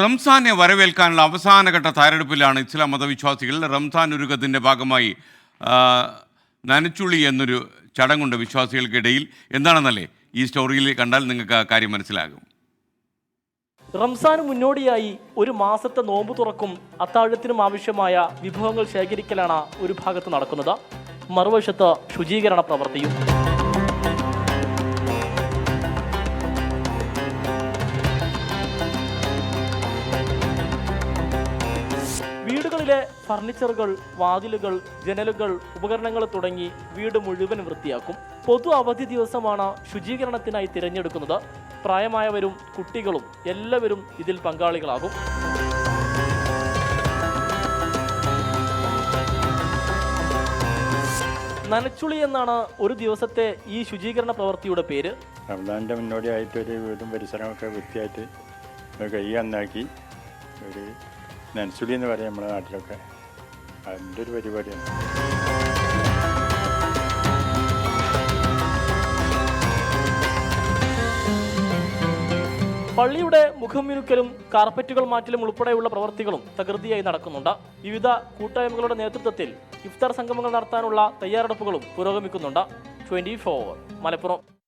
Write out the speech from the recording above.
റംസാനെ വരവേൽക്കാനുള്ള അവസാനഘട്ട തയ്യാറെടുപ്പിലാണ് ഇസ്ലാം മതവിശ്വാസികൾ റംസാൻ ഒരുക്കത്തിന്റെ ഭാഗമായി നനച്ചുള്ളി എന്നൊരു ചടങ്ങുണ്ട് വിശ്വാസികൾക്കിടയിൽ. എന്താണെന്നല്ലേ? ഈ സ്റ്റോറിയിൽ കണ്ടാൽ നിങ്ങൾക്ക് ആ കാര്യം മനസ്സിലാകും. റംസാന് മുന്നോടിയായി ഒരു മാസത്തെ നോമ്പ് തുറക്കും അത്താഴത്തിനും ആവശ്യമായ വിഭവങ്ങൾ ശേഖരിക്കലാണ് ഒരു ഭാഗത്ത് നടക്കുന്നത്. മറുവശത്ത് ശുചീകരണ പ്രവൃത്തിയും. വീടുകളിലെ ഫർണിച്ചറുകൾ വാതിലുകൾ ജനലുകൾ ഉപകരണങ്ങൾ തുടങ്ങി വീട് മുഴുവൻ വൃത്തിയാക്കും. പൊതു അവധി ദിവസമാണ് ശുചീകരണത്തിനായി തിരഞ്ഞെടുക്കുന്നത്. പ്രായമായവരും കുട്ടികളും എല്ലാവരും ഇതിൽ പങ്കാളികളാകും. നനച്ചുളി എന്നാണ് ഒരു ദിവസത്തെ ഈ ശുചീകരണ പ്രവൃത്തിയുടെ പേര്. റംസാന്റെ മുന്നോടിയായിട്ട് ഒരു വീടും പരിസരമൊക്കെ വൃത്തിയായിട്ട് കൈ നന്നാക്കി ഒരു നനച്ചുളി എന്ന് പറയും നമ്മുടെ നാട്ടിലൊക്കെ. അതിന്റെ ഒരു പരിപാടിയാണ്. പള്ളിയുടെ മുഖം മിനുക്കലും കാർപ്പറ്റുകൾ മാറ്റലും ഉൾപ്പെടെയുള്ള പ്രവൃത്തികളും തകൃതിയായി നടക്കുന്നുണ്ട്. വിവിധ കൂട്ടായ്മകളുടെ നേതൃത്വത്തിൽ ഇഫ്താർ സംഗമങ്ങൾ നടത്താനുള്ള തയ്യാറെടുപ്പുകളും പുരോഗമിക്കുന്നുണ്ട്. ട്വന്റി മലപ്പുറം.